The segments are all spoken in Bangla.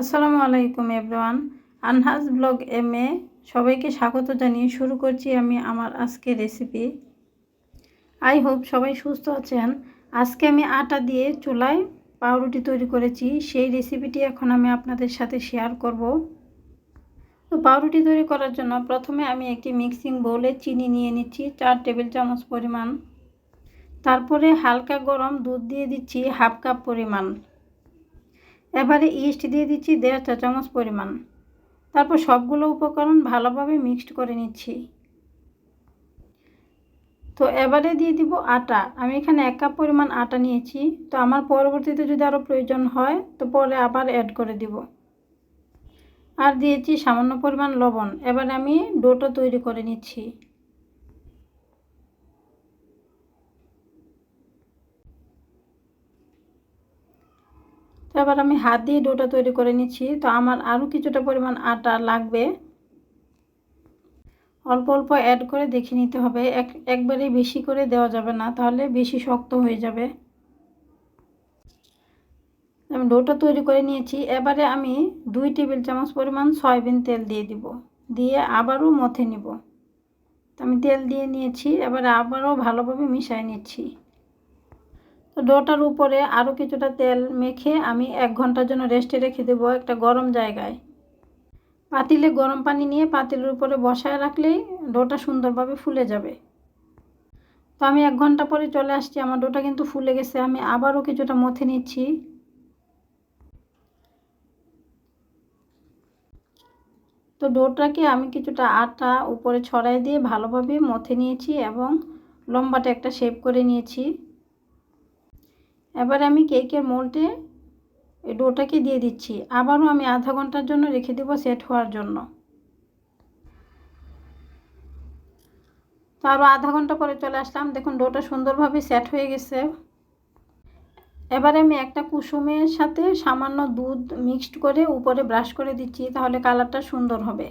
আসসালামু আলাইকুম, everyone. Anhaj blog M A সবাইকে স্বাগত জানিয়ে শুরু করছি আমি আমার আজকে রেসিপি আই হোপ সবাই সুস্থ আছেন। আজকে আমি আটা দিয়ে চুলায় পাউরুটি তৈরি করেছি। সেই রেসিপিটি এখন আমি আপনাদের সাথে শেয়ার করব। তো পাউরুটি তৈরি করার জন্য প্রথমে আমি একটি মিক্সিং বোলে চিনি নিয়ে নিচ্ছি, চার টেবিল চামচ পরিমাণ। তারপরে হালকা গরম দুধ দিয়ে দিচ্ছি হাফ কাপ পরিমাণ। এবারে ইস্ট দিয়ে দিচ্ছি দেড় চা চামচ পরিমাণ। তারপর সবগুলো উপকরণ ভালোভাবে মিক্সড করে নিচ্ছি। তো এবারে দিয়ে দিব আটা। আমি এখানে এক কাপ পরিমাণ আটা নিয়েছি। তো আমার পরবর্তীতে যদি আরও প্রয়োজন হয়, তো পরে আবার অ্যাড করে দিব। আর দিয়েছি সামান্য পরিমাণ লবণ। এবারে আমি ডোটা তৈরি করে নিচ্ছি। এবার আমি হাত দিয়ে ডোটা তৈরি করে নিচ্ছি। তো আমার আরও কিছুটা পরিমাণ আটা লাগবে। অল্প অল্প অ্যাড করে দেখে নিতে হবে। এক, একবারে বেশি করে দেওয়া যাবে না, তাহলে বেশি শক্ত হয়ে যাবে। আমি ডোটা তৈরি করে নিয়েছি। এবারে আমি দুই টেবিল চামচ পরিমাণ সয়াবিন তেল দিয়ে দিব। দিয়ে আবারও মথে নিব। আমি তেল দিয়ে নিয়েছি। এবারে আবারও ভালোভাবে মিশিয়ে নিচ্ছি। তো ডোটার উপরে আরও কিছুটা তেল মেখে আমি এক ঘণ্টার জন্য রেস্টে রেখে দেবো একটা গরম জায়গায়। পাতিলে গরম পানি নিয়ে পাতিলের উপরে বসায় রাখলেই ডোটা সুন্দরভাবে ফুলে যাবে। তো আমি এক ঘণ্টা পরে চলে আসছি, আমার ডোটা কিন্তু ফুলে গেছে, আমি আবারও কিছুটা মথে নিচ্ছি। তো ডোটাকে আমি কিছুটা আটা উপরে ছড়াই দিয়ে ভালোভাবে মথে নিয়েছি এবং লম্বাটা একটা শেপ করে নিয়েছি। এবার আমি কেকের মোল্ডে ডোটাকে দিয়ে দিচ্ছি। আবারও আমি আধা ঘণ্টার জন্য রেখে দেবো সেট হওয়ার জন্য। তো আরও আধা ঘণ্টা পরে চলে আসলাম। দেখুন, ডোটা সুন্দরভাবে সেট হয়ে গেছে। এবারে আমি একটা কুসুমের সাথে সামান্য দুধ মিক্সড করে উপরে ব্রাশ করে দিচ্ছি, তাহলে কালারটা সুন্দর হবে।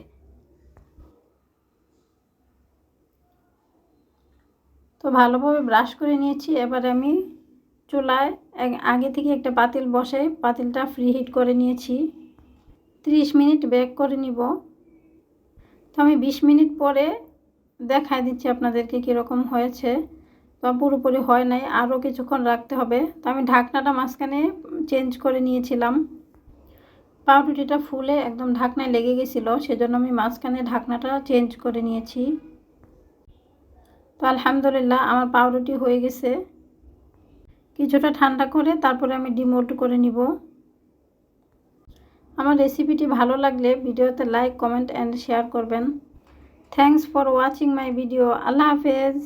তো ভালোভাবে ব্রাশ করে নিয়েছি। এবারে আমি চুলায় আগে থেকে একটা পাতিল বসে, পাতিলটা ফ্রি হিট করে নিয়েছি। 30 মিনিট বেক করে নিব। তো আমি 20 মিনিট পরে দেখাই দিচ্ছি আপনাদেরকে কীরকম হয়েছে। তো পুরোপুরি হয় নাই, আরও কিছুক্ষণ রাখতে হবে। তো আমি ঢাকনাটা মাঝখানে চেঞ্জ করে নিয়েছিলাম। পাউরুটিটা ফুলে একদম ঢাকনায় লেগে গেছিল, সেজন্য আমি মাঝখানে ঢাকনাটা চেঞ্জ করে নিয়েছি। তো আলহামদুলিল্লাহ, আমার পাউরুটি হয়ে গেছে। কিছুটা ঠান্ডা করে তারপরে আমি ডিমোল্ড করে নিব। আমার রেসিপিটি ভালো লাগলে ভিডিওতে লাইক, কমেন্ট অ্যান্ড শেয়ার করবেন। Thanks for watching my video আল্লাহ হাফেজ।